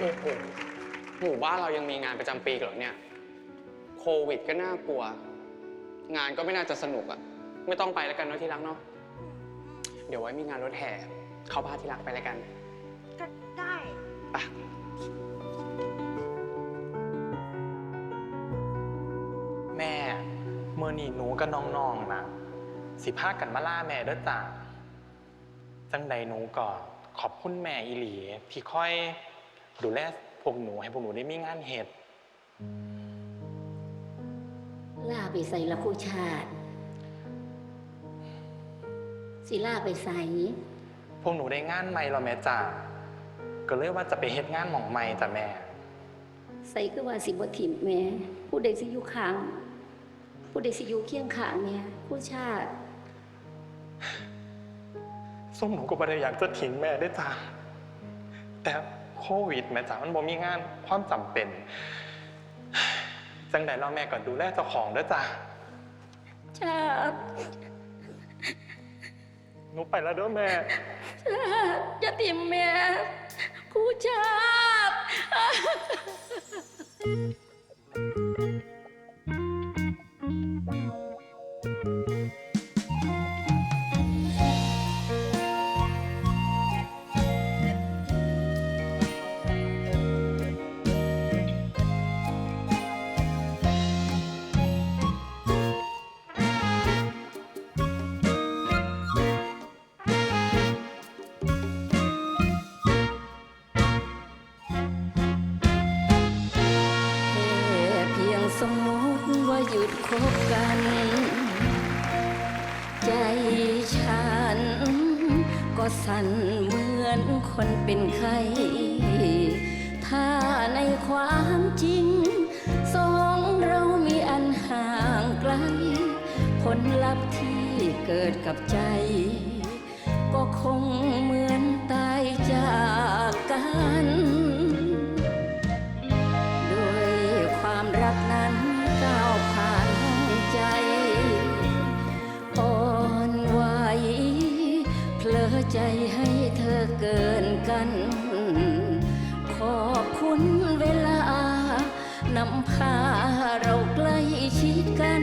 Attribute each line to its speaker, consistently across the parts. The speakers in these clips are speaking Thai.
Speaker 1: โอ้โหหมู่บ้านเรายังมีงานประจำปีกันเหรอเนี่ย โควิดก็น่ากลัว งานก็ไม่น่าจะสนุกอะไม่ต้องไปแล้วกันเนาะที่รักเนาะ เดี๋ยวไว้มีงานรถแห่ เขาพาที่รักไปแล้วกัน
Speaker 2: ก็ได้
Speaker 1: ไป
Speaker 3: แม่เมื่อนี่หนูกับน้องๆนะสิพากันมาล่าแม่เด้อจ้าจังใดหนูก็ขอบคุณแม่อีหลีที่ค่อย ดูแลพวกหนูให้พวกหนูได้มีงานเหตุ
Speaker 4: ล่าไปใส่ละผู้ชาติ สิล่าไปใส่
Speaker 3: พวกหนูได้งานใหม่แล้วแม่จ้าก็เลยว่าจะไปเฮ็ดงานหม่องใหม่จ้ะแม่
Speaker 4: ใส่คือว่าสิบ่ถิ่มแม่ผู้ใดสิอยู่ข้าง ผู้ใดสิอยู่เคียงข้างแม่ผู้ชาติ
Speaker 3: ส้มหนูก็บ่ได้อยากจะทิ้งแม่ได้อจ้าแต่ โควิดแม่จ้ามันบ่มีงานความจำเป็น จังใดเราแม่ก็ดูแลเจ้าของเด้อจ้า
Speaker 4: ชาติ
Speaker 3: หนูไปแล้วเด้อแม่
Speaker 4: ชาติอย่าถิ่มแม่ผู้ชาติ บกัน ใจฉัน ก็สั่นเหมือนคนเป็นไข้ถ้าในความจริง สองเรามีอันห่างไกล ผลลัพธ์ที่เกิดกับใจ ก็คงเหมือนตายจากกัน ด้วยความรักนั้น นเวลานำพาเราใกล้ชิดกัน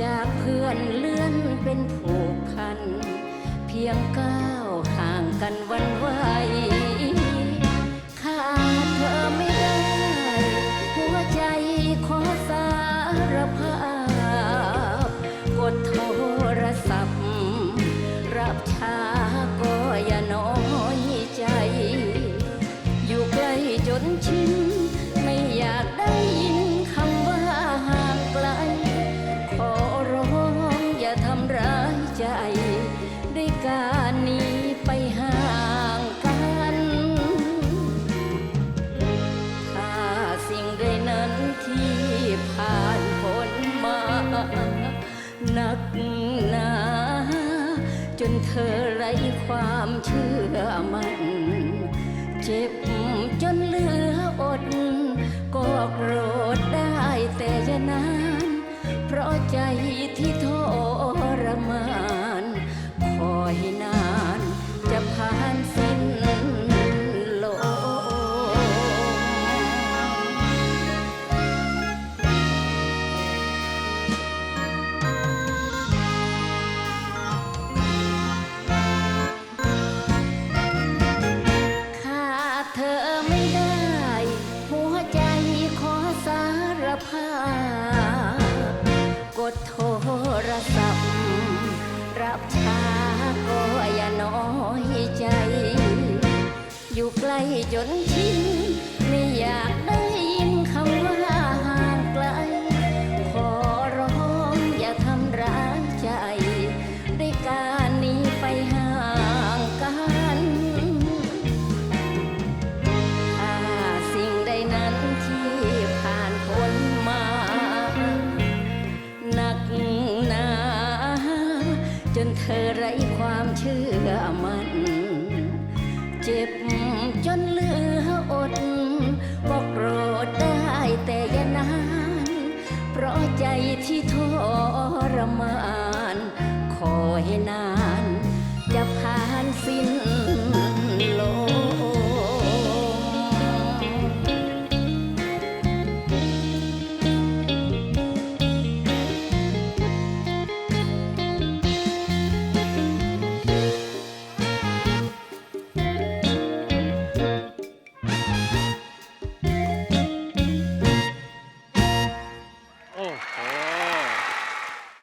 Speaker 4: จากเพื่อนเลื่อนเป็นผูกพัน เพียงก้าวห่างกันวันไหวขาดเธอไม่ได้ หัวใจขอส ใจด้วยการหนีไปห่างกันถ้าสิ่งใดนั้นที่ผ่านพ้นมาหนักหนาจนเธอไร้ความเชื่อมันเจ็บจนเหลืออด ก็โกรธได้แต่จะนานเพราะใจที่ทรมานาพ กดโทรศัพท์ รับช้าก็อย่าน้อยใจ อยู่ใกล้จนชินไม่อยาก